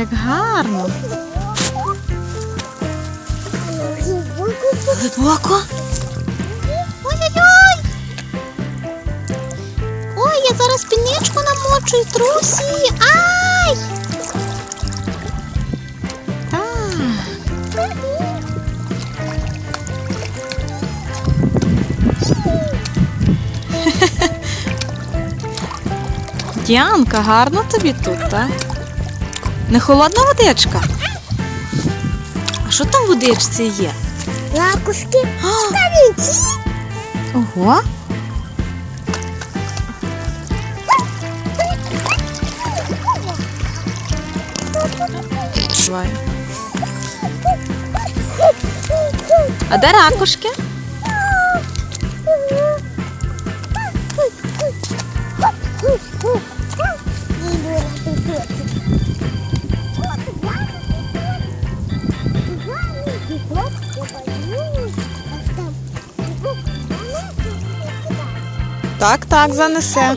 Як гарно. Глибоко. Ой-ой-ой. Ой, я зараз спідничку намочу і трусі. Ай! Так. Діанка, гарно тобі тут, так? Не холодна водичка? А що там в водичці є? Ракушки. А, Камінці. ого. А де ракушки? Так, так, занесе.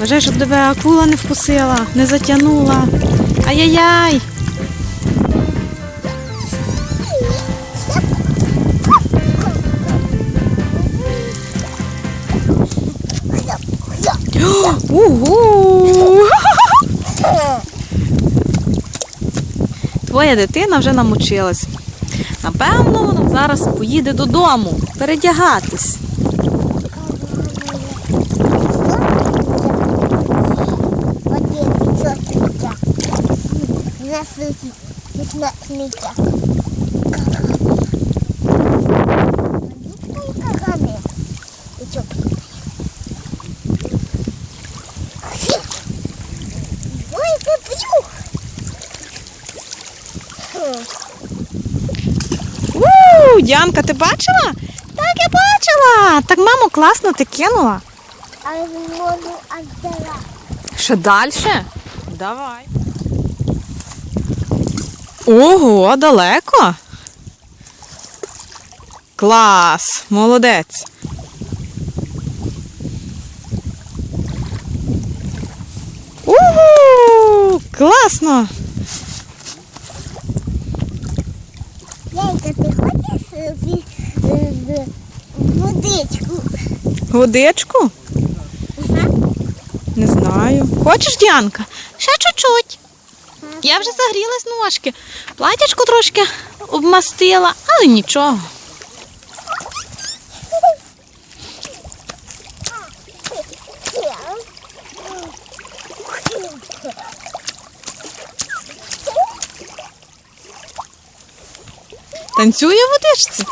Бажай, щоб тебе акула не вкусила, не затягнула. Ай-яй-яй! Угу! Твоя дитина вже намочилась. Напевно, вона зараз поїде додому передягатись. На сміття. На сміття. Ой. У, Діанка, ти бачила? Так, я бачила. Так, мамо, класно ти кинула. А я не можу отдала. Ще далі? Давай. Ого, далеко. Клас, молодець. Угу, класно. Яйка, ти хочеш е, е, водичку? Водичку? Ага. Не знаю. Хочеш, Діанка? Ще чуть-чуть. Я вже загрілась ножки. Платячку трошки обмастила, але нічого. Танцює в водичці.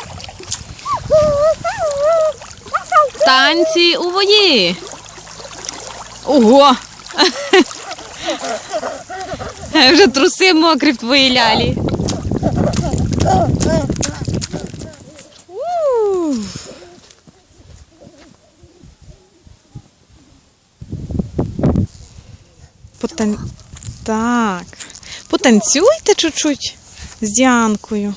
Танці у воді. Ого! Вже труси мокрі в твоїй лялі. Потан... Так. Потанцюйте чуть-чуть з Діанкою.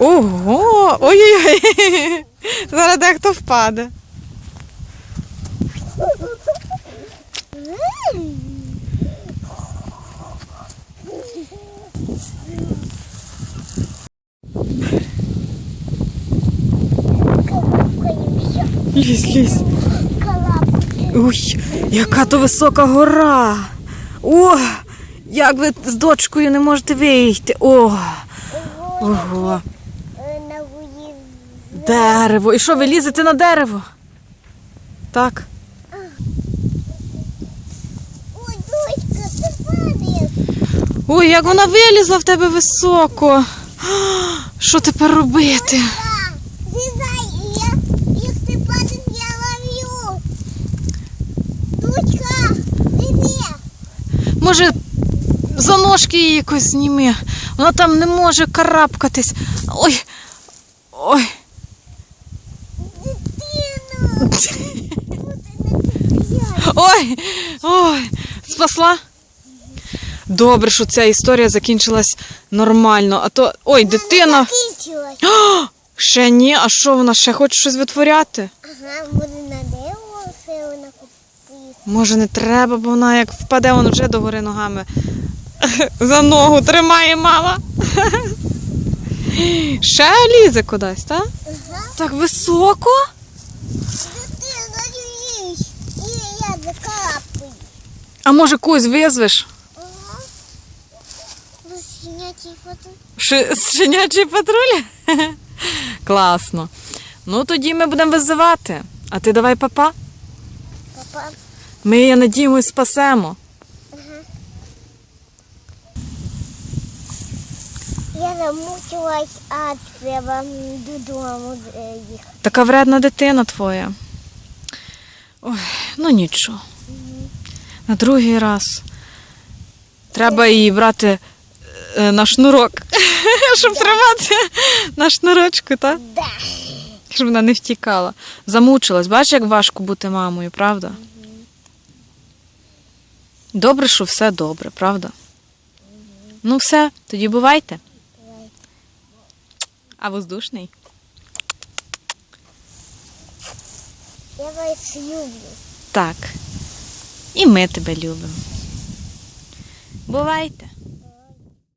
Ого! Ой-ой-ой! Зараз дехто впаде. Лізь, лізь. Уй, яка то висока гора. О, як ви з дочкою не можете вийти. О, ого. Дерево. І що, ви лізете на дерево? Так. Ой, дочка, ти падаєш. Ой, як вона вилізла в тебе високо. Що тепер робити? Може, за ножки її якось зніми. Вона там не може карабкатись. Ой. Ой. Ой. Ой. Спасла? Добре, що ця історія закінчилась нормально. А то. Ой, дитина. О, ще ні, а що вона ще хоче щось витворяти? Ага, може на дерево ще вона купить. Може, не треба, бо вона як впаде, вона вже догори ногами. За ногу тримає мама. Ще лізе кудись, так? Ага. Так високо? Закапую. А може когось визвеш? Розчинячий фото. Ши- патруль? Класно. Ну тоді ми будемо визивати. А ти давай папа. Папа. Ми, я надіємось, спасемо. Я замучилась, а треба додому їхати. Така вредна дитина твоя. Ой, ну нічого. На другий раз треба її брати е, на шнурок, щоб тримати на шнурочку, так? Щоб вона не втікала. Замучилась. Бачиш, як важко бути мамою, правда? Добре, що все добре, правда? Ну все, тоді бувайте. А воздушний? Я вас люблю. Так. І ми тебе любимо. Бувайте.